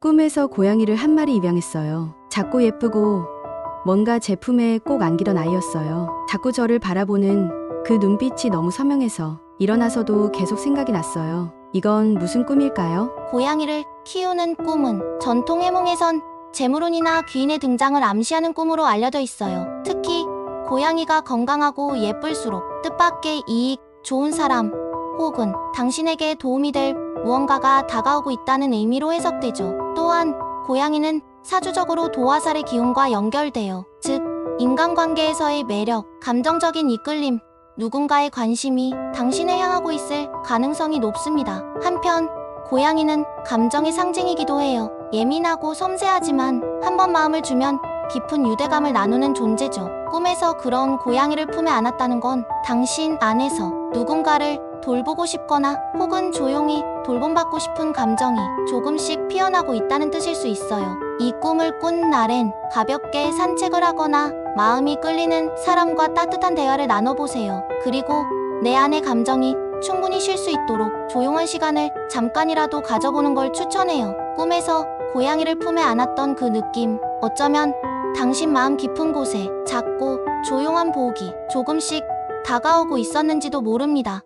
꿈에서 고양이를 한 마리 입양했어요. 작고 예쁘고 뭔가 제품에 꼭 안기던 아이였어요. 자꾸 저를 바라보는 그 눈빛이 너무 선명해서 일어나서도 계속 생각이 났어요. 이건 무슨 꿈일까요? 고양이를 키우는 꿈은 전통 해몽에선 재물운이나 귀인의 등장을 암시하는 꿈으로 알려져 있어요. 특히 고양이가 건강하고 예쁠수록 뜻밖의 이익, 좋은 사람 혹은 당신에게 도움이 될 무언가가 다가오고 있다는 의미로 해석되죠. 또한 고양이는 사주적으로 도화살의 기운과 연결돼요. 즉, 인간관계에서의 매력, 감정적인 이끌림, 누군가의 관심이 당신을 향하고 있을 가능성이 높습니다. 한편, 고양이는 감정의 상징이기도 해요. 예민하고 섬세하지만 한번 마음을 주면 깊은 유대감을 나누는 존재죠. 꿈에서 그런 고양이를 품에 안았다는 건 당신 안에서 누군가를 돌보고 싶거나 혹은 조용히 돌봄받고 싶은 감정이 조금씩 피어나고 있다는 뜻일 수 있어요. 이 꿈을 꾼 날엔 가볍게 산책을 하거나 마음이 끌리는 사람과 따뜻한 대화를 나눠보세요. 그리고 내 안의 감정이 충분히 쉴 수 있도록 조용한 시간을 잠깐이라도 가져보는 걸 추천해요. 꿈에서 고양이를 품에 안았던 그 느낌, 어쩌면 당신 마음 깊은 곳에 작고 조용한 복이 조금씩 다가오고 있었는지도 모릅니다.